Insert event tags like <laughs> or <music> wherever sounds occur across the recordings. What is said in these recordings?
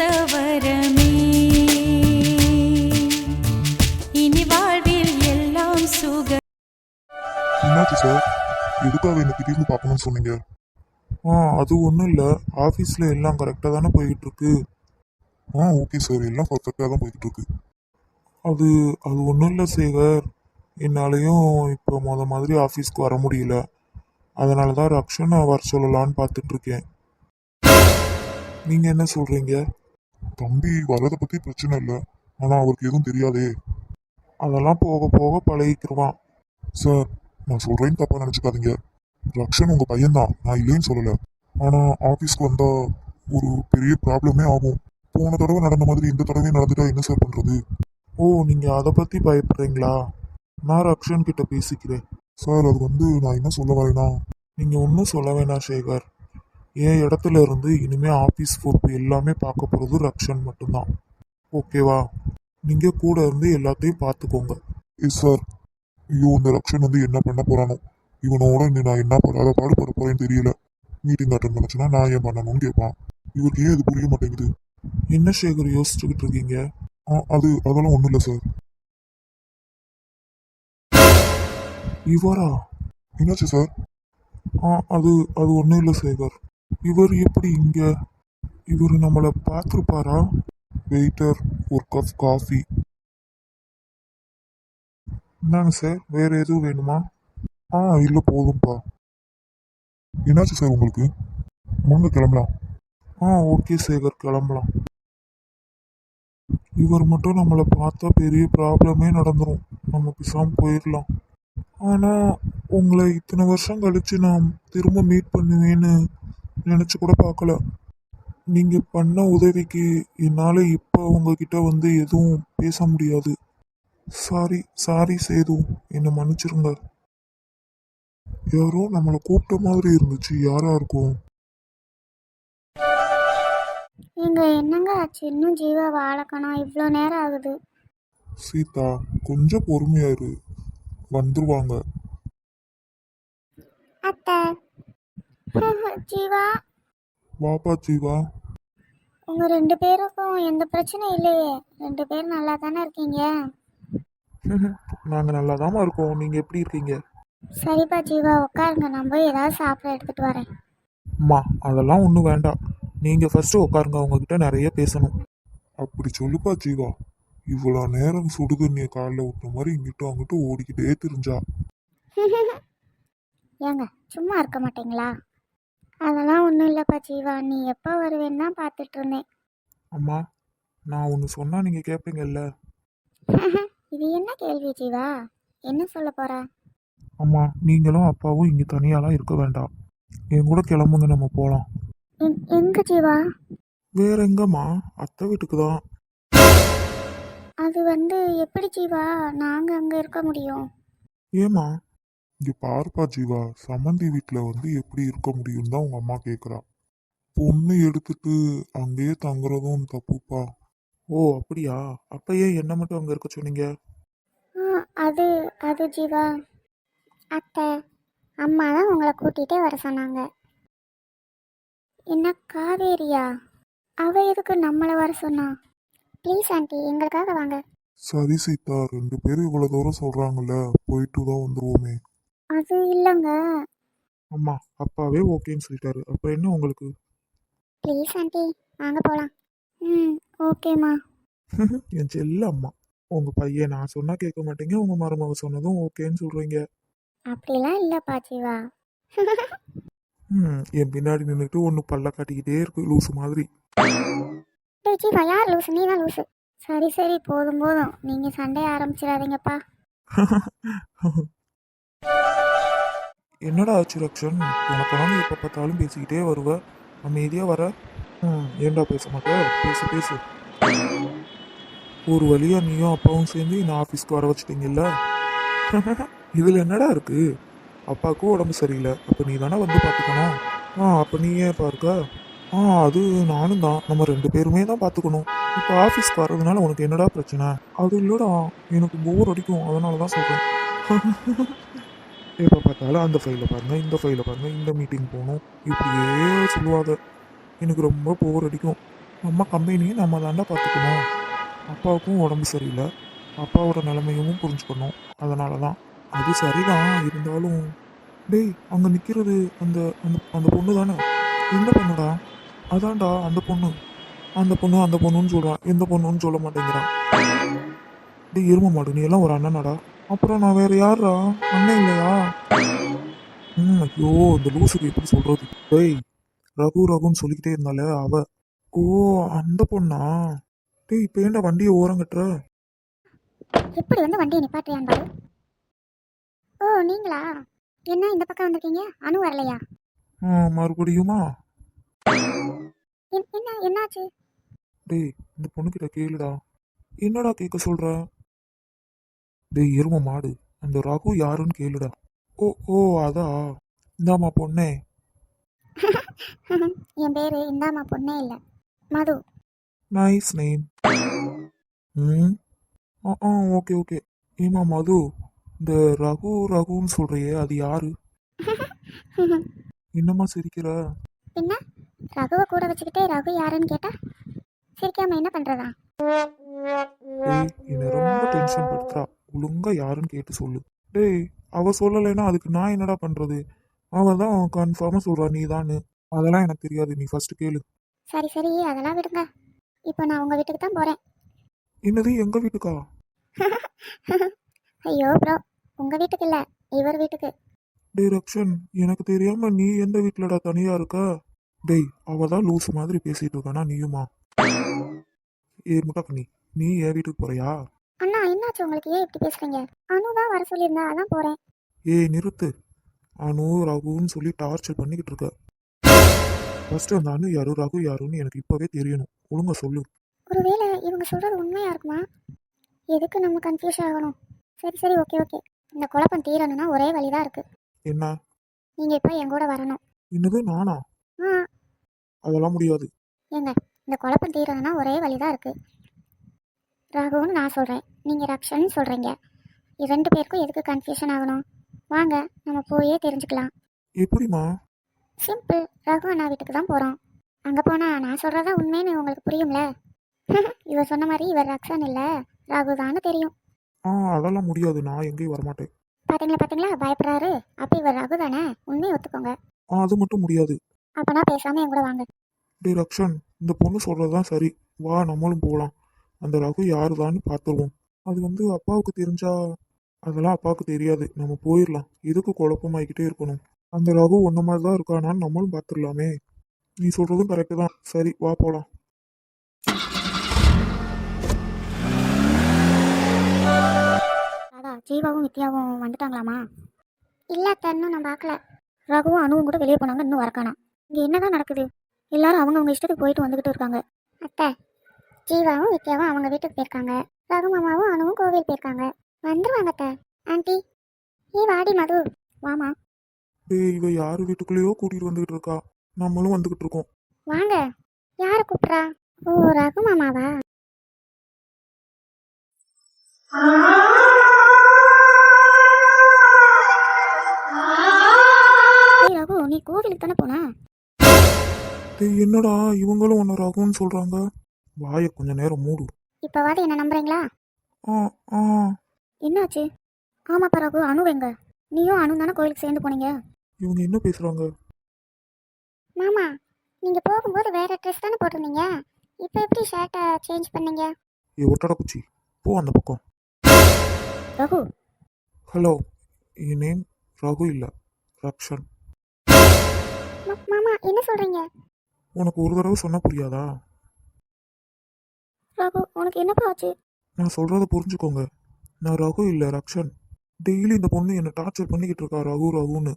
கிடைத்த வரமே இனி வாழ்வில் எல்லாம் சுக என்னாச்சு சார் எதுக்காக என்ன திடீர்னு பார்க்கணும்னு சொன்னீங்க? ஆ அது ஒன்றும் இல்லை. ஆஃபீஸில் எல்லாம் கரெக்டாக தானே போய்கிட்டு இருக்கு ஆ ஓகே சார் எல்லாம் பர்ஃபெக்டாக தான் போய்கிட்டு இருக்கு அது அது ஒன்றும் இல்லை சேகர் என்னாலையும் இப்போ முத மாதிரி ஆஃபீஸ்க்கு வர முடியல. அதனால தான் ரக்ஷனை வர சொல்லலான்னு பார்த்துட்ருக்கேன் நீங்கள் என்ன சொல்கிறீங்க தம்பி வரதை பற்றி பிரச்சனை இல்லை. ஆனால் அவருக்கு எதுவும் தெரியாதே. அதெல்லாம் போக போக பழகிக்கிருவான். சார் நான் சொல்றேன்னு தப்பா நினைச்சுக்காதீங்க. ரக்ஷன் உங்க பையன்தான். நான் இல்லைன்னு சொல்லல. ஆனா ஆபீஸ்க்கு வந்தா ஒரு பெரிய ப்ராப்ளமே ஆகும். போன தடவை நடந்த மாதிரி இந்த தடவை நடந்துட்டா என்ன சார் பண்றது? ஓ நீங்க அதை பத்தி பயப்படுறீங்களா? நான் ரக்ஷன் கிட்ட பேசிக்கிறேன். சார் அது வந்து நான் என்ன சொல்ல வரேன்னா நீங்க ஒன்றும் சொல்ல வேணாம் சேகர். என் இடத்துல இருந்து இனிமே ஆபீஸ் பொறுப்பு எல்லாமே பார்க்க போறது ரக்ஷன் மட்டும்தான். ஓகேவா நீங்க கூட இருந்து எல்லாத்தையும் பார்த்துக்கோங்க. எஸ் சார் ஐயோ இந்த ரக்ஷன் வந்து என்ன பண்ண போறானோ? இவனோட இன்னும் நான் என்ன படாத பாடுபட போறேன்னு தெரியல. மீட்டிங் அட்டன் பண்ணுச்சுன்னா நான் ஏன் பண்ணணும்னு கேட்பான். இவருக்கு ஏன் இது புரிய மாட்டேங்குது? என்ன சேகர் யோசிச்சுக்கிட்டு இருக்கீங்க? ஆ அது அதெல்லாம் ஒன்றும் இல்லை சார் இவரா? என்னாச்சு சார் ஆ அது அது ஒன்றும் இல்லை சேகர். இவர் எப்படி இங்க? இவர் நம்மளை பார்த்துருப்பாரா? வெயிட்டர் ஒரு கப் காஃபி என்னங்க சார் வேற எதுவும் வேணுமா? ஆ இல்லை போதும்ப்பா என்னாச்சு சார் உங்களுக்கு? வாங்க கிளம்பலாம். ஆ ஓகே சேகர் கிளம்பலாம். இவர் மட்டும் நம்மளை பார்த்தா பெரிய ப்ராப்ளமே நடந்துடும் நம்ம பிசாம போயிடலாம் ஆனால் உங்களை இத்தனை வருஷம் கழிச்சு நான் திரும்ப மீட் பண்ணுவேன்னு நினச்சி கூட பார்க்கல. நீங்கள் பண்ண உதவிக்கு என்னால் இப்போ உங்ககிட்ட வந்து எதுவும் பேச முடியாது. சாரி சாரி சேது என்னை மன்னிச்சிருங்க. யாரோ நம்மளை கூப்பிட்ட மாதிரி இருந்துச்சு யாரா இருக்கும்? இங்க என்னங்க ஆச்சு? இன்னும் ஜீவாவை அழக்கணும் இவ்வளோ நேரம் ஆகுது. சீதா கொஞ்சம் பொறுமையா இரு. வந்துருவாங்க. அத்தை ஜீவா. வாப்பா ஜீவா. உங்க ரெண்டு பேருக்கும் எந்த பிரச்சனையும் இல்லையே. ரெண்டு பேரும் நல்லா தானே இருக்கீங்க? நாங்க நல்லாதாம்மா இருக்கோம். நீங்க எப்படி இருக்கீங்க? சரிப்பா ஜீவா உட்காருங்க. நான் போய் ஏதாவது சாப்பிட எடுத்துட்டு வரேன். அம்மா அதெல்லாம் ஒன்றும் வேண்டாம். நீங்க ஃபர்ஸ்ட் உட்காருங்க. உங்ககிட்ட நிறைய பேசணும். அப்படி சொல்லுப்பா ஜீவா. இவ்வளோ நேரம் சுடுதண்ணிய காலில் விட்ட மாதிரி இங்கிட்டும் அங்கிட்டும் ஓடிக்கிட்டே தெரிஞ்சா. ஏங்க சும்மா இருக்க மாட்டீங்களா? அதெல்லாம் ஒன்றும் இல்லைப்பா ஜீவா. நீ எப்போ வருவேன்னு தான் பார்த்துட்டு இருந்தேன். அம்மா நான் ஒன்று சொன்னா நீங்க கேட்பீங்கல்ல <laughs> இது என்ன கேள்வி ஜீவா? என்ன சொல்ல போற? அம்மா நீங்களும் அப்பாவும் இங்கே தனியாலாம் இருக்க வேண்டாம். என் கூட கிளம்புங்க நம்ம போகலாம் எங்- எங்க ஜீவா? வேற எங்கம்மா? அத்தை வீட்டுக்கு தான். அது வந்து எப்படி ஜீவா? நாங்கள் அங்கே இருக்க முடியும். ஏமா இங்க பாருப்பா ஜீவா சம்மந்தி வீட்டில் வந்து எப்படி இருக்க முடியும்னு தான் உங்க அம்மா கேட்குறா பொண்ணு எடுத்துட்டு அங்கேயே தங்குறதும் தப்புப்பா. ஓ அப்படியா? அப்ப ஏன் என்ன மட்டும் அங்க இருக்க சொன்னீங்க? ஆ, அது அது ஜீவா. அத்தை அம்மா தான் உங்களை கூட்டிகிட்டே வர சொன்னாங்க. என்ன காவேரியா? அவ எதுக்கு நம்மளை வர சொன்னா? ப்ளீஸ் ஆண்டி எங்களுக்காக வாங்க. சரி சீதா ரெண்டு பேரும் இவ்வளவு தூரம் சொல்றாங்கல்ல போயிட்டு தான் வந்துருவோமே. அது இல்லைங்க. அம்மா அப்பாவே ஓகேன்னு சொல்லிட்டாரு. அப்புறம் என்ன உங்களுக்கு? ப்ளீஸ் ஆண்டி வாங்க போகலாம் ம் ஓகேம்மா. <laughs> என் செல்ல அம்மா. உங்க பையன் நான் சொன்னா கேட்க மாட்டீங்க. உங்க மருமக சொன்னதும் ஓகேன்னு சொல்றீங்க. அப்படிலாம் இல்லைப்பா ஜீவா. <laughs> ம் என் பின்னாடி நின்றுட்டு ஒன்று பல்ல காட்டிக்கிட்டே இருக்கு லூசு மாதிரி. டேய் ஜீவா யார் லூசு? நீ தான் லூசு. சரி சரி போதும் போதும். நீங்கள் சண்டைய ஆரம்பிச்சிடாதீங்கப்பா. <laughs> என்னடா ஆச்சு ரக்ஷன்? உனக்கான எப்போ பார்த்தாலும் பேசிக்கிட்டே வருவ? அமைதியாக வர? ம் ஏன்டா பேச மாட்டேன் பேசு பேசு. ஒரு வழியாக நீயும் அப்பாவும் சேர்ந்து நான் ஆஃபீஸ்க்கு வர வச்சிட்டிங்கல்ல? <laughs> இதில் என்னடா இருக்கு? அப்பாவுக்கும் உடம்பு சரியில்லை. அப்போ நீ தானே வந்து பார்த்துக்கணும்? ஆ அப்போ நீ ஏன் பார்க்க ஆ அது நானும் தான். நம்ம ரெண்டு பேருமே தான் பார்த்துக்கணும். இப்போ ஆஃபீஸ்க்கு வர்றதுனால உனக்கு என்னடா பிரச்சனை? அது இல்லைடா. எனக்கு போர் அடிக்கும். அதனால தான் சொல்கிறேன் <laughs> எப்போ பார்த்தாலும் அந்த ஃபைலில் பாருங்கள் இந்த ஃபைலில் பாருங்கள் இந்த மீட்டிங் போகணும். இப்படியே சொல்லுவாங்க. எனக்கு ரொம்ப போர் அடிக்கும். நம்ம கம்பெனியை நம்ம தாண்டா பார்த்துக்கணும். அப்பாவுக்கும் உடம்பு சரியில்லை. அப்பாவோட நிலைமையும் புரிஞ்சுக்கணும். அதனால தான் அது சரிதான் இருந்தாலும். டேய் அங்கே நிற்கிறது அந்த அந்த அந்த பொண்ணு தானே? எந்த பொண்ணுடா? அதான்டா அந்த பொண்ணு. அந்த பொண்ணு அந்த பொண்ணுன்னு சொல்கிறான் எந்த பொண்ணுன்னு சொல்ல மாட்டேங்கிறான் டேய் எரும மாடு நீ எல்லாம் ஒரு அண்ணனாடா? அப்புறம் நான் வேற யாரா அண்ணன் இல்லையா? ம் ஐயோ இந்த லூசுக்கு எப்படி சொல்றது? டேய் ரகு ரகுன்னு சொல்லிக்கிட்டே இருந்தாலே அவ. ஓ அந்த பொண்ணா? டேய் இப்போ ஏன்டா வண்டியை ஓரம் கட்டுற எப்படி வந்து வண்டியை நிப்பாட்டுறியான் பாரு. ஓ நீங்களா? என்ன இந்த பக்கம் வந்திருக்கீங்க? அனு வரலையா? மறுபடியுமா? என்- என்ன என்னாச்சு? டேய் இந்த பொண்ணுகிட்ட கேளுடா. என்னடா கேட்க சொல்ற? டேய் எரும மாடு. அந்த ரகு யாருன்னு கேளுடா. ஓ ஓ அதா? இந்தாம்மா பொண்ணே. <laughs> என் பேரு இந்தாமா பொண்ணே இல்லை. Madhu. Nice name hmm. Ah ah okay okay. ஏமா மது? இந்த ரகு ரகுன்னு சொல்றியே அது யாரு? <laughs> என்னம்மா சிரிக்கிற? பின்ன? ரகுவை கூட வச்சுக்கிட்டே ரகு யாருன்னு கேட்டா சிரிக்காம என்ன பண்றதா? என்னை ரொம்ப டென்ஷன் படுத்துறா. ஒழுங்கா யாருன்னு கேட்டு சொல்லு. டேய் அவ சொல்லலைன்னா அதுக்கு நான் என்னடா பண்றது? அவ தான் கன்ஃபார்மா சொல்றா நீ அதெல்லாம் எனக்கு தெரியாது நீ ஃபர்ஸ்ட் கேளு. சரி சரி அதெல்லாம் விடுங்க. இப்போ நான் உங்க வீட்டுக்கு தான் போறேன். என்னது எங்க வீட்டுக்கா? <laughs> ஐயோ ப்ரோ உங்க வீட்டுக்கு இல்ல இவர் வீட்டுக்கு. டேய் ரக்ஷன் எனக்கு தெரியாம நீ எந்த வீட்டுலடா தனியா இருக்க? டேய் அவ தான் லூஸ் மாதிரி பேசிட்டு இருக்கானா நீயுமா? ஏ முட்டக்கண்ணி நீ என் வீட்டுக்கு போறியா? என்னாச்சு உங்களுக்கு? ஏன் இப்படி பேசுறீங்க? அனு தான் வர சொல்லியிருந்தா அதான் போறேன். ஏய் நிறுத்து. அனு ரகுன்னு சொல்லி டார்ச்சர் பண்ணிக்கிட்டு இருக்க. ஃபர்ஸ்ட் அந்த அனு யாரு ரகு யாருன்னு எனக்கு இப்பவே தெரியணும். ஒழுங்கா சொல்லு. ஒருவேளை இவங்க சொல்றது உண்மையா இருக்குமா? எதுக்கு நம்ம கன்ஃபியூஸ் ஆகணும்? சரி சரி ஓகே ஓகே இந்த குழப்பம் தீரணும்னா ஒரே வழிதான் இருக்கு. என்ன? நீங்க இப்போ என் கூட வரணும். என்னது நானா? ஆ. அதெல்லாம் முடியாது. ஏங்க இந்த குழப்பம் தீரணும்னா ஒரே வழிதான் இருக்கு. ராகுன்னு நான் சொல்றேன். நீங்க ரக்ஷன் சொல்றீங்க. இது ரெண்டு பேருக்கும் எதுக்கு கன்ஃபியூஷன் ஆகணும்? வாங்க நம்ம போயே தெரிஞ்சுக்கலாம். எப்படிம்மா? சிம்பிள் ரகு அண்ணா வீட்டுக்கு தான் போகிறோம் அங்கே போனால் நான் சொல்கிறதா உண்மைன்னு உங்களுக்கு புரியும்ல? <laughs> இவர் சொன்ன மாதிரி இவர் ரக்ஷன் இல்லை ரகு தான்னு தெரியும். ஆ அதெல்லாம் முடியாது. நான் எங்கேயும் வரமாட்டேன். பார்த்தீங்களா பார்த்தீங்களா பயப்படுறாரு. அப்போ இவர் ரகு தானே? உண்மையை ஒத்துக்கோங்க. ஆ அது மட்டும் முடியாது. அப்போனா பேசாமல் என் கூட வாங்க. டேய் ரக்ஷன் இந்த பொண்ணு சொல்றதுதான் சரி. வா நம்மளும் போகலாம் அந்த ரகு யாருதான்னு பார்த்துருவோம். அது வந்து அப்பாவுக்கு தெரிஞ்சா அதெல்லாம் அப்பாவுக்கு தெரியாது. நம்ம போயிடலாம் எதுக்கு குழப்பமாயிக்கிட்டே இருக்கணும். அந்த ரகு ஒன்ன மாதிரி தான் இருக்கானான்னு நம்மளும் பார்த்துடலாமே நீ சொல்றதும் கரெக்டு தான். சரி வா போகலாம் ராதா ஜீவாவும் வித்யாவும் வந்துட்டாங்களாமா? இல்லை இன்னும் நான் பார்க்கல. ரகுவும் அணுவும் கூட வெளியே போனாங்க இன்னும் வரக்கானா இங்கே என்னதான் நடக்குது? எல்லாரும் அவங்கவுங்க இஷ்டத்துக்கு போயிட்டு வந்துக்கிட்டு இருக்காங்க. அத்தை ஜீவாவும் வித்யாவும் அவங்க வீட்டுக்கு போயிருக்காங்க. ரகு மாமாவும் அணுவும் கோவில் போயிருக்காங்க. வந்துருவாங்க அத்தை. ஆண்டி. ஏ வாடி மது. வாமா. டேய் இவ யாரு வீட்டுக்குள்ளேயோ கூட்டிட்டு வந்துகிட்டு இருக்கா? நம்மளும் வந்துகிட்டு இருக்கோம். வாங்க. யாரை கூப்பிட்றா? ஓ ரகு மாமாவா? ஏய் ரகு நீ கோவிலுக்கு தானே போன? டேய் என்னடா இவங்களும் ஒன்று ரகுன்னு சொல்றாங்க? வாயை கொஞ்ச நேரம் மூடு. இப்போவாது என்ன நம்புறீங்களா? ஆ ஆ. என்னாச்சு? ஆமாப்பா ரகு அணு எங்க? நீயும் அணு தானே கோயிலுக்கு சேர்ந்து போனீங்க? இவங்க என்ன பேசுறாங்க? மாமா நீங்கள் போகும்போது வேற ட்ரெஸ் தானே போட்டிருந்தீங்க? இப்போ எப்படி ஷர்ட்டை சேஞ்ச் பண்ணீங்க? ஏ ஒட்டடை குச்சி. போ அந்த பக்கம். ரகு. ஹலோ என் நேம் ரகு இல்லை. ரக்ஷன். மாமா என்ன சொல்கிறீங்க உனக்கு ஒரு தடவை சொன்னா புரியாதா? ரகு உனக்கு என்னப்பா ஆச்சு? நான் சொல்றத புரிஞ்சுக்கோங்க. நான் ரகு இல்லை ரக்ஷன். டெய்லி இந்த பொண்ணு என்னை டார்ச்சர் பண்ணிக்கிட்டு இருக்கா ரகு ரகுன்னு.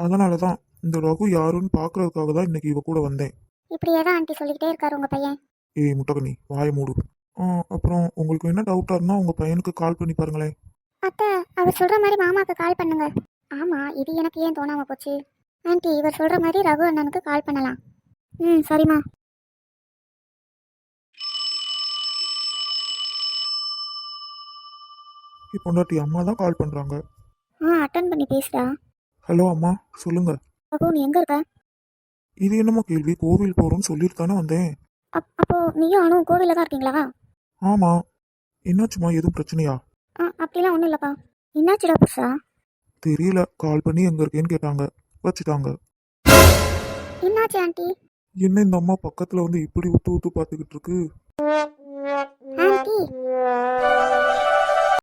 அதனால தான் இந்த ரகு யாருன்னு பார்க்கறதுக்காக தான் இன்னைக்கு இவ கூட வந்தேன். இப்படியே தான் ஆண்டி சொல்லிக்கிட்டே இருக்காரு உங்கள் பையன். ஏய் முட்டகனி வாயை மூடு. ஆ அப்புறம் உங்களுக்கு என்ன டவுட்டாக இருந்தால் உங்கள் பையனுக்கு கால் பண்ணி பாருங்களேன். அத்தை அவர் சொல்கிற மாதிரி மாமாவுக்கு கால் பண்ணுங்க. ஆமாம் இது எனக்கு ஏன் தோணாமல் போச்சு? ஆண்டி இவர் சொல்கிற மாதிரி ரகு அண்ணனுக்கு கால் பண்ணலாம். ம் சரிம்மா. இப்போ பொண்டாட்டி அம்மா தான் கால் பண்ணுறாங்க ஆ அட்டன் பண்ணி பேசுடா. ஹலோ அம்மா சொல்லுங்க. ரகு நீ எங்கே இருக்க? இது என்னம்மா கேள்வி கோவில் போகிறோம்னு சொல்லிட்டு தானே வந்தேன். அப் அப்போ நீயும் அனுவும் கோவிலில் தான் இருக்கீங்களா? ஆமா. என்னாச்சுமா எதுவும் பிரச்சனையா? ஆ அப்படிலாம் ஒன்றும் இல்லைப்பா. என்னாச்சுடா புருஷா தெரியல கால் பண்ணி எங்க இருக்கேன்னு கேட்டாங்க. வச்சுட்டாங்க. என்னாச்சு ஆண்டி? என்ன இந்த அம்மா பக்கத்துல வந்து இப்படி உத்து உத்து பார்த்துக்கிட்டு இருக்கு? ஆண்டி?